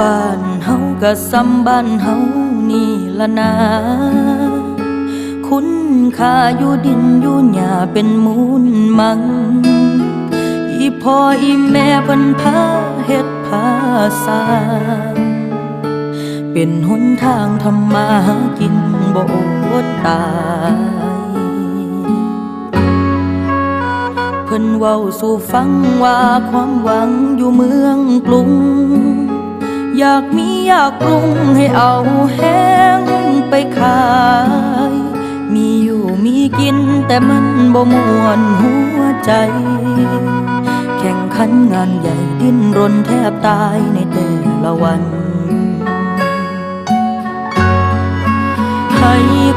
บ้านเฮาก็ซ้ำบ้านเฮานี่ละนา คุณค่าอยู่ดินอยู่หญ้าเป็นมูลมัง อีพ่ออีแม่เพิ่นพาเฮ็ดพาสร้างเป็นหนทางทำมาหากินบ่อดตายเพิ่นเว้าสู่ฟังว่าความหวังอยู่เมืองกรุง อยากมีอยากปรุงให้เอาแห้งไปขาย มีอยู่มีกินแต่มันบ่มวนหัวใจ แข่งขันงานใหญ่ดิ้นรนแทบตายในแต่ละวันให้คื